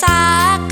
ษา